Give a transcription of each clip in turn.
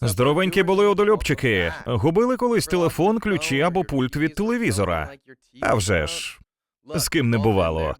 Здоровенькі були одольопчики. Губили колись телефон, ключі або пульт від телевізора. А вже ж. З ким не бувало.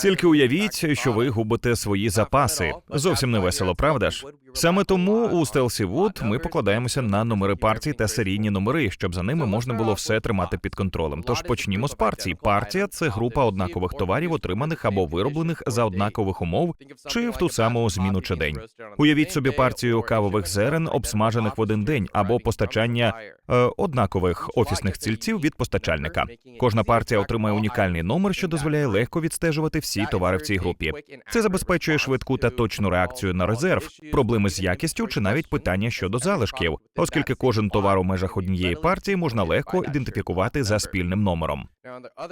Тільки уявіть, що ви губите свої запаси. Зовсім не весело, правда ж? Саме тому у Stealthy Wood ми покладаємося на номери партій та серійні номери, щоб за ними можна було все тримати під контролем. Тож почнімо з партій. Партія це група однакових товарів, отриманих або вироблених за однакових умов чи в ту саму зміну чи день. Уявіть собі партію кавових зерен, обсмажених в один день, або постачання е, однакових офісних цільців від постачальника. Кожна партія отримає унікальний номер, що дозволяє легко відстежувати всі товари в цій групі. Це забезпечує швидку та точну реакцію на резерв, проблеми з якістю чи навіть питання щодо залишків, оскільки кожен товар у межах однієї партії можна легко ідентифікувати за спільним номером.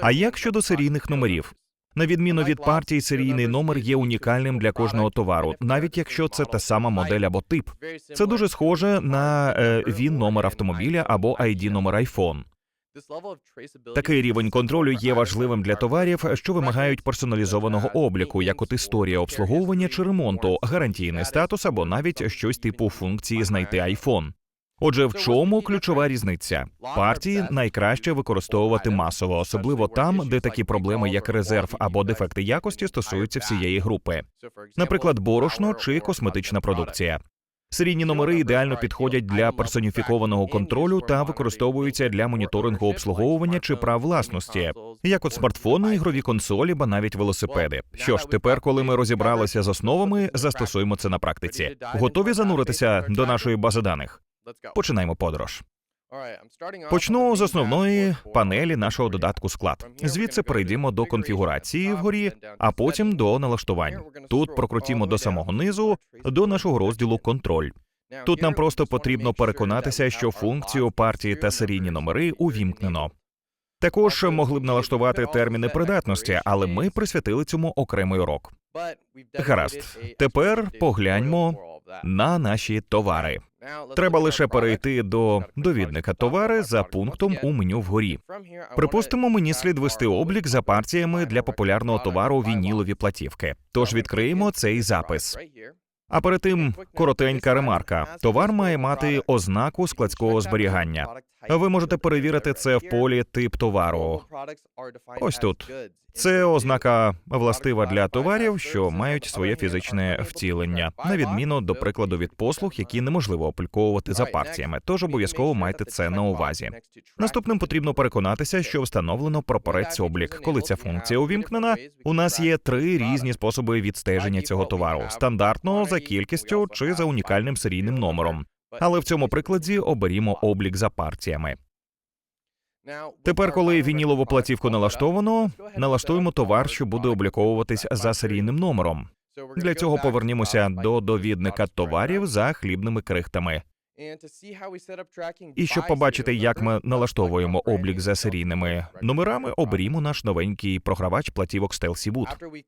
А як щодо серійних номерів? На відміну від партій, серійний номер є унікальним для кожного товару, навіть якщо це та сама модель або тип. Це дуже схоже на е, він номер автомобіля або ID номер iPhone. Такий рівень контролю є важливим для товарів, що вимагають персоналізованого обліку, як от історія обслуговування чи ремонту, гарантійний статус або навіть щось типу функції знайти iPhone. Отже, в чому ключова різниця? Партії найкраще використовувати масово, особливо там, де такі проблеми, як резерв або дефекти якості, стосуються всієї групи, наприклад, борошно чи косметична продукція. Серійні номери ідеально підходять для персоніфікованого контролю та використовуються для моніторингу обслуговування чи прав власності, як от смартфони, ігрові консолі, ба навіть велосипеди. Що ж, тепер, коли ми розібралися з основами, застосуємо це на практиці. Готові зануритися до нашої бази даних? Починаємо подорож. Почну з основної панелі нашого додатку склад. Звідси перейдемо до конфігурації вгорі, а потім до налаштувань. Тут прокрутімо до самого низу до нашого розділу контроль. Тут нам просто потрібно переконатися, що функцію партії та серійні номери увімкнено. Також могли б налаштувати терміни придатності, але ми присвятили цьому окремий урок. Гаразд, тепер погляньмо на наші товари. Треба лише перейти до довідника товари за пунктом у меню вгорі. Припустимо, мені слід вести облік за партіями для популярного товару вінілові платівки. Тож відкриємо цей запис. А перед тим коротенька ремарка: товар має мати ознаку складського зберігання. Ви можете перевірити це в полі тип товару. Ось тут. Це ознака властива для товарів, що мають своє фізичне втілення, на відміну до прикладу від послуг, які неможливо опубліковувати за партіями. Тож обов'язково майте це на увазі. Наступним потрібно переконатися, що встановлено прапорець облік. Коли ця функція увімкнена, у нас є три різні способи відстеження цього товару: стандартно за кількістю чи за унікальним серійним номером. Але в цьому прикладі оберімо облік за партіями. Тепер, коли вінілову платівку налаштовано, налаштуємо товар, що буде обліковуватись за серійним номером. Для цього повернімося до довідника товарів за хлібними крихтами. І щоб побачити, як ми налаштовуємо облік за серійними номерами, оберімо наш новенький програвач платівок Stealthy Wood.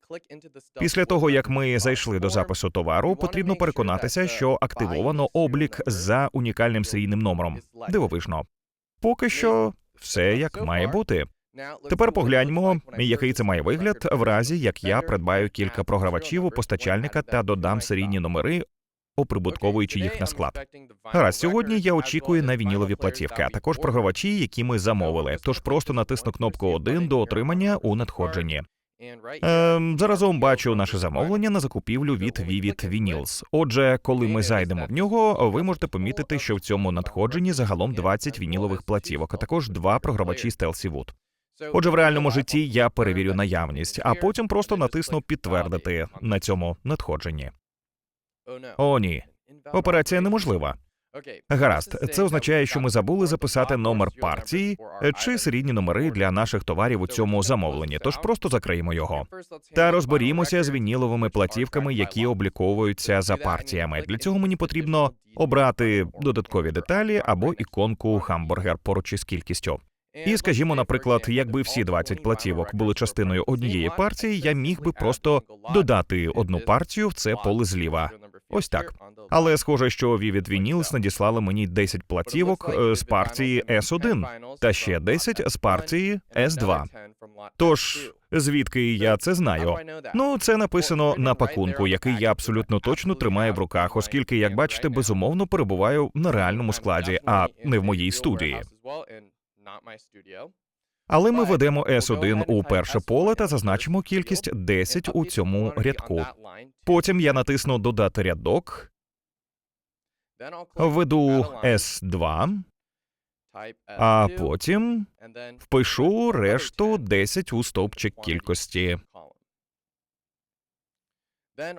Після того, як ми зайшли до запису товару, потрібно переконатися, що активовано облік за унікальним серійним номером. Дивовижно. Поки що все як має бути. Тепер погляньмо, який це має вигляд в разі, як я придбаю кілька програвачів у постачальника та додам серійні номери, оприбутковуючи їх на склад. Гаразд, сьогодні я очікую на вінілові платівки, а також програвачі, які ми замовили. Тож просто натисну кнопку 1 до отримання у надходженні. Ем, заразом бачу наше замовлення на закупівлю від Vivid Vinyls. Отже, коли ми зайдемо в нього, ви можете помітити, що в цьому надходженні загалом 20 вінілових платівок, а також два програвачі Stealthy Wood. Отже, в реальному житті я перевірю наявність, а потім просто натисну підтвердити на цьому надходженні. О, ні, операція неможлива. Гаразд, це означає, що ми забули записати номер партії чи серійні номери для наших товарів у цьому замовленні. Тож просто закриємо його. Та розберімося з вініловими платівками, які обліковуються за партіями. Для цього мені потрібно обрати додаткові деталі або іконку хамбургер поруч із кількістю. І скажімо, наприклад, якби всі 20 платівок були частиною однієї партії, я міг би просто додати одну партію в це поле зліва. Ось так. Але схоже, що Vivid Vinyls надіслали мені 10 платівок е, з партії S1 та ще 10 з партії S2. Тож звідки я це знаю? Ну, це написано на пакунку, який я абсолютно точно тримаю в руках, оскільки, як бачите, безумовно перебуваю на реальному складі, а не в моїй студії. Але ми ведемо S1 у перше поле та зазначимо кількість 10 у цьому рядку. Потім я натисну додати рядок, введу S2, а потім впишу решту 10 у стовпчик кількості.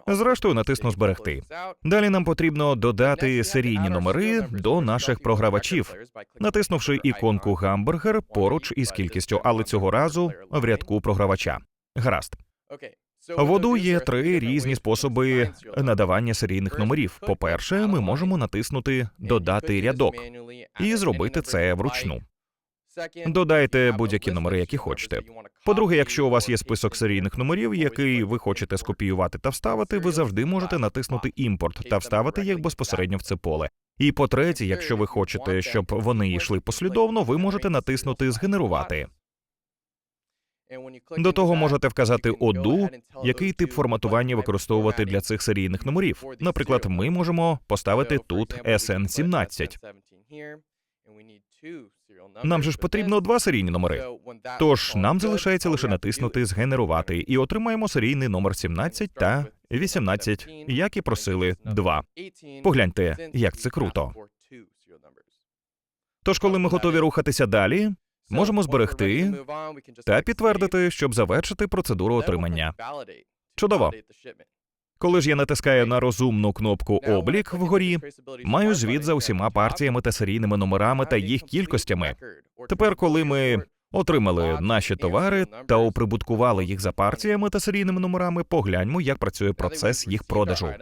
Зрештою, натисну зберегти. Далі нам потрібно додати серійні номери до наших програвачів, натиснувши іконку гамбургер поруч із кількістю, але цього разу в рядку програвача. Гаразд. В є три різні способи надавання серійних номерів. По-перше, ми можемо натиснути Додати рядок і зробити це вручну. Додайте будь-які номери, які хочете. По-друге, якщо у вас є список серійних номерів, який ви хочете скопіювати та вставити, ви завжди можете натиснути імпорт та вставити їх безпосередньо в це поле. І по-третє, якщо ви хочете, щоб вони йшли послідовно, ви можете натиснути Згенерувати. До того можете вказати оду, який тип форматування використовувати для цих серійних номерів. Наприклад, ми можемо поставити тут SN17. Нам же ж потрібно два серійні номери. Тож нам залишається лише натиснути Згенерувати і отримаємо серійний номер 17 та 18, як і просили, два. Погляньте, як це круто. Тож, коли ми готові рухатися далі, можемо зберегти та підтвердити, щоб завершити процедуру отримання. Чудово. Коли ж я натискаю на розумну кнопку облік вгорі, маю звіт за усіма партіями та серійними номерами та їх кількостями. Тепер, коли ми отримали наші товари та оприбуткували їх за партіями та серійними номерами, погляньмо, як працює процес їх продажу.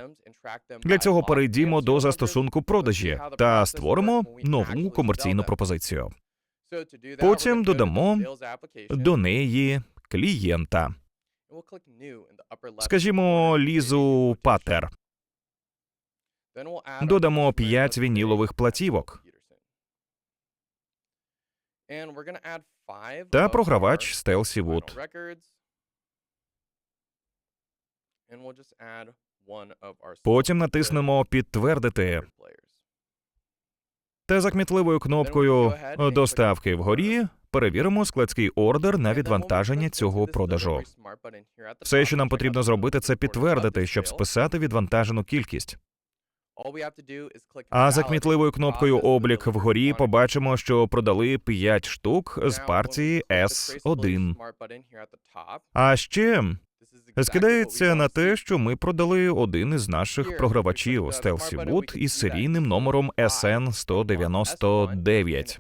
Для цього перейдімо до застосунку продажі та створимо нову комерційну пропозицію. Потім додамо до неї клієнта. Скажімо, Лізу Патер. Додамо 5 вінілових платівок. та програвач Стелсі Вуд. Потім натиснемо Підтвердити та за кмітливою кнопкою доставки вгорі перевіримо складський ордер на відвантаження цього продажу. Все, що нам потрібно зробити, це підтвердити, щоб списати відвантажену кількість. А за кмітливою кнопкою облік вгорі побачимо, що продали 5 штук з партії S1. А ще скидається на те, що ми продали один із наших програвачів Stealthy Wood із серійним номером SN 199.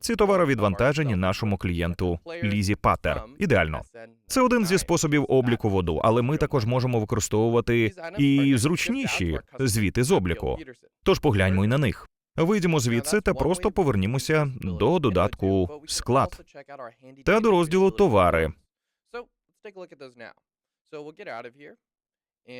Ці товари відвантажені нашому клієнту Лізі Паттер. Ідеально. Це один зі способів обліку воду, але ми також можемо використовувати і зручніші звіти з обліку. Тож погляньмо й на них. Вийдемо звідси та просто повернімося до додатку склад та до розділу товари.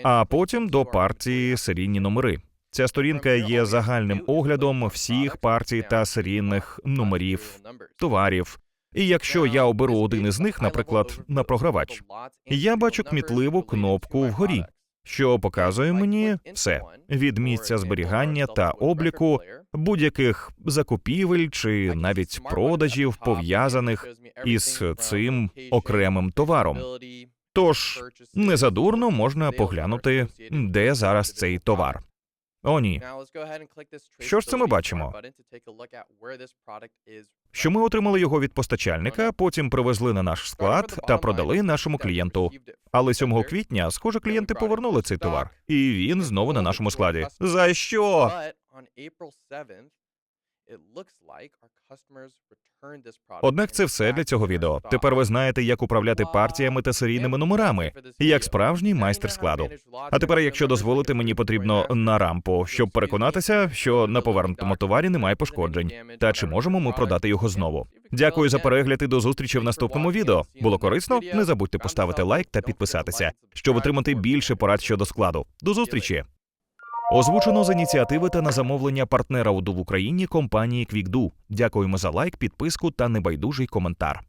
А потім до партії серійні номери. Ця сторінка є загальним оглядом всіх партій та серійних номерів товарів. І якщо я оберу один із них, наприклад, на програвач, я бачу кмітливу кнопку вгорі, що показує мені все від місця зберігання та обліку будь-яких закупівель чи навіть продажів пов'язаних із цим окремим товаром. Тож незадурно можна поглянути, де зараз цей товар. О, ні. Що ж це ми бачимо? Що ми отримали його від постачальника, потім привезли на наш склад та продали нашому клієнту. Але 7 квітня, схоже, клієнти повернули цей товар, і він знову на нашому складі. За що? Однак це все для цього відео. Тепер ви знаєте, як управляти партіями та серійними номерами, як справжній майстер складу. А тепер, якщо дозволите, мені потрібно на рампу, щоб переконатися, що на повернутому товарі немає пошкоджень. Та чи можемо ми продати його знову? Дякую за перегляд і до зустрічі в наступному відео. Було корисно? Не забудьте поставити лайк та підписатися, щоб отримати більше порад щодо складу. До зустрічі. Озвучено з ініціативи та на замовлення партнера УДУ в Україні компанії Квікду. Дякуємо за лайк, підписку та небайдужий коментар.